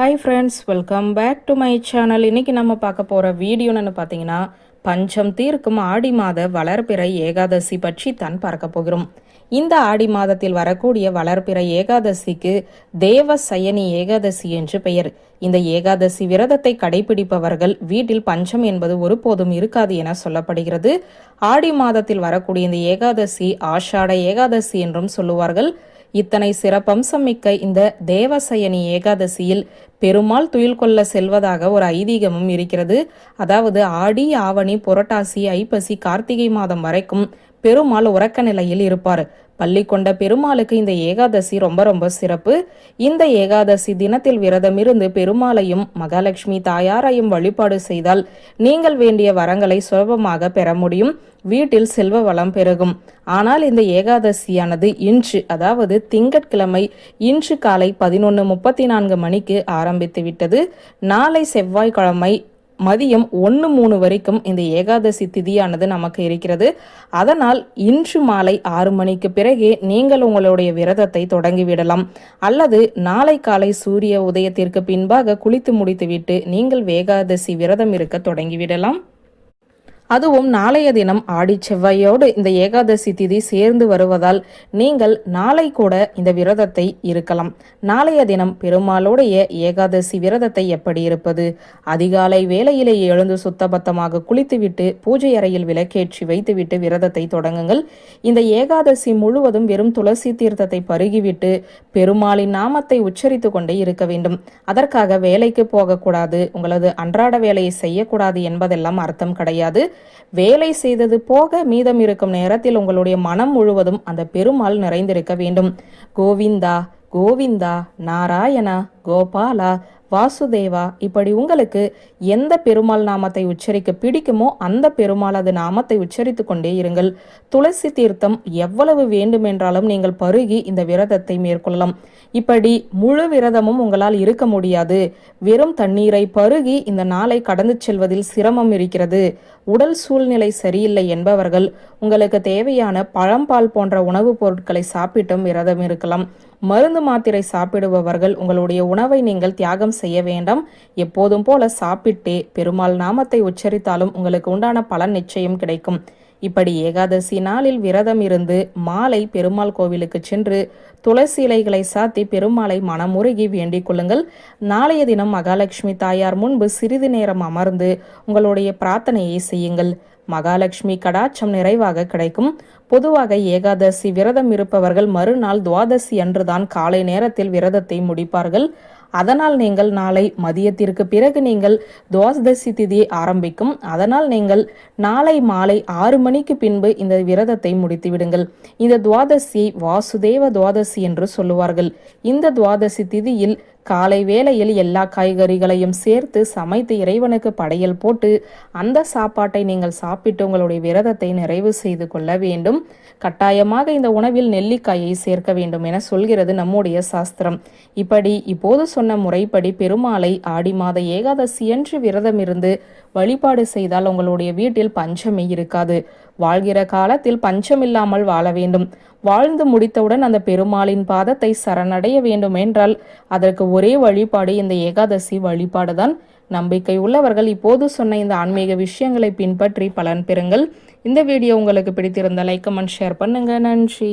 Hi friends welcome back to my channel இன்னைக்கு நம்ம பார்க்க போகிற வீடியோன்னு பார்த்தீங்கன்னா பஞ்சம் தீர்க்கும் ஆடி மாத வளர்பிறை ஏகாதசி பற்றி தான் பார்க்க போகிறோம். இந்த ஆடி மாதத்தில் வரக்கூடிய வளர்பிறை ஏகாதசிக்கு தேவ சயனி ஏகாதசி என்று பெயர். இந்த ஏகாதசி விரதத்தை கடைபிடிப்பவர்கள் வீட்டில் பஞ்சம் என்பது ஒருபோதும் இருக்காது என சொல்லப்படுகிறது. ஆடி மாதத்தில் வரக்கூடிய இந்த ஏகாதசி ஆஷாட ஏகாதசி என்றும் சொல்லுவார்கள். இத்தனை சிறப்பம்சம் மிக்க இந்த தேவசயனி ஏகாதசியில் பெருமாள் துயில் கொள்ள செல்வதாக ஒரு ஐதீகமும் இருக்கிறது. அதாவது ஆடி ஆவணி புரட்டாசி ஐப்பசி கார்த்திகை மாதம் வரைக்கும் பெருமாள் உறக்க நிலையில் இருப்பார். பள்ளி கொண்ட பெருமாளுக்கு இந்த ஏகாதசி ரொம்ப ரொம்ப சிறப்பு. இந்த ஏகாதசி தினத்தில் விரதம் இருந்து பெருமாளையும் மகாலட்சுமி தாயாரையும் வழிபாடு செய்தால் நீங்கள் வேண்டிய வரங்களை சுலபமாக பெற முடியும். வீட்டில் செல்வ வளம் பெருகும். ஆனால் இந்த ஏகாதசியானது இன்று அதாவது திங்கட்கிழமை இன்று காலை பதினொன்று முப்பத்தி நான்கு மணிக்கு ஆரம்பித்து விட்டது. நாளை செவ்வாய்க்கிழமை மதியம் ஒன்று மூணு வரைக்கும் இந்த ஏகாதசி திதியானது நமக்கு இருக்கிறது. அதனால் இன்று மாலை ஆறு மணிக்கு பிறகே நீங்கள் உங்களுடைய விரதத்தை தொடங்கிவிடலாம் அல்லது நாளை காலை சூரிய உதயத்திற்கு பின்பாக குளித்து முடித்துவிட்டு நீங்கள் ஏகாதசி விரதம் இருக்க தொடங்கிவிடலாம் அதுவும் நாளைய தினம் ஆடி செவ்வாயோடு இந்த ஏகாதசி திதி சேர்ந்து வருவதால் நீங்கள் நாளை கூட இந்த விரதத்தை இருக்கலாம். நாளைய தினம் பெருமாளுடைய ஏகாதசி விரதத்தை எப்படி இருப்பது? அதிகாலை வேலையிலேயே எழுந்து சுத்தபத்தமாக குளித்துவிட்டு பூஜை அறையில் விளக்கேற்றி வைத்துவிட்டு விரதத்தை தொடங்குங்கள். இந்த ஏகாதசி முழுவதும் வெறும் துளசி தீர்த்தத்தை பருகிவிட்டு பெருமாளின் நாமத்தை உச்சரித்து கொண்டே இருக்க வேண்டும். அதற்காக வேலைக்கு போகக்கூடாது. உங்களது அன்றாட வேலையை செய்யக்கூடாது என்பதெல்லாம் அர்த்தம் கிடையாது. வேலை செய்தது போக மீதம் இருக்கும் நேரத்தில் உங்களுடைய மனம் முழுவதும் அந்த பெருமாள் நிறைந்திருக்க வேண்டும். கோவிந்தா கோவிந்தா நாராயணா. கோபாலா வாசுதேவா இப்படி உங்களுக்கு எந்த பெருமாள் நாமத்தை உச்சரிக்க பிடிக்குமோ அந்த பெருமாளது நாமத்தை உச்சரித்து கொண்டே இருங்கள். துளசி தீர்த்தம் எவ்வளவு வேண்டுமென்றாலும் நீங்கள் பருகி இந்த விரதத்தை மேற்கொள்ளலாம். இப்படி முழு விரதமும் உங்களால் இருக்க முடியாது. வெறும் தண்ணீரை பருகி இந்த நாளை கடந்து செல்வதில் சிரமம் இருக்கிறது. உடல் சூழ்நிலை சரியில்லை என்பவர்கள் உங்களுக்கு தேவையான பழம்பால் போன்ற உணவுப் பொருட்களை சாப்பிட்டும் விரதம் இருக்கலாம். மருந்து மாத்திரை சாப்பிடுபவர்கள் உங்களுடைய உணவு நீங்கள் தியாகம் செய்ய வேண்டாம். எப்போதும் போல சாப்பிட்டே பெருமாள் நாமத்தை உச்சரித்தாலும் உங்களுக்கு உண்டான பலன் நிச்சயம் கிடைக்கும். இப்படி ஏகாதசி நாளில் விரதம் இருந்து மாலை பெருமாள் கோவிலுக்கு சென்று துளசி இலைகளை சாத்தி பெருமாளை மனமுருகி வேண்டிக் கொள்ளுங்கள். நாளைய தினம் மகாலட்சுமி தாயார் முன்பு சிறிது நேரம் அமர்ந்து உங்களுடைய பிரார்த்தனையை செய்யுங்கள். மகாலட்சுமி கடாட்சம் நிறைவாக கிடைக்கும். பொதுவாக ஏகாதசி விரதம் இருப்பவர்கள் மறுநாள் துவாதசி அன்றுதான் காலை நேரத்தில் விரதத்தை முடிப்பார்கள். அதனால் நீங்கள் நாளை மதியத்திற்கு பிறகு நீங்கள் துவாசதசி திதியை ஆரம்பிக்கும். அதனால் நீங்கள் நாளை மாலை ஆறு மணிக்கு பின்பு இந்த விரதத்தை முடித்துவிடுங்கள். இந்த துவாதசியை வாசுதேவ துவாதசி என்று சொல்லுவார்கள். இந்த துவாதசி திதியில் காலை வேளையில் எல்லா காய்கறிகளையும் சேர்த்து சமைத்து இறைவனுக்கு படையல் போட்டு அந்த சாப்பாட்டை நீங்கள் சாப்பிட்டு உங்களுடைய விரதத்தை நிறைவு செய்து கொள்ள வேண்டும். கட்டாயமாக இந்த உணவில் நெல்லிக்காயை சேர்க்க வேண்டும் என சொல்கிறது நம்முடைய சாஸ்திரம். இப்படி இப்போது சொன்ன முறைப்படி பெருமாளை ஆடி மாத ஏகாதசி என்று விரதம் இருந்து வழிபாடு செய்தால் உங்களுடைய வீட்டில் பஞ்சமே இருக்காது. வாழ்கிற காலத்தில் பஞ்சமில்லாமல் வாழ வேண்டும். வாழ்ந்து முடித்தவுடன் அந்த பெருமாளின் பாதத்தை சரணடைய வேண்டும் என்றால் அதற்கு ஒரே வழிபாடு இந்த ஏகாதசி வழிபாடுதான் நம்பிக்கை உள்ளவர்கள் இப்போது சொன்ன இந்த ஆன்மீக விஷயங்களை பின்பற்றி பலன் பெறுங்கள். இந்த வீடியோ உங்களுக்கு பிடித்திருந்த லைக் கமெண்ட் ஷேர் பண்ணுங்க. நன்றி.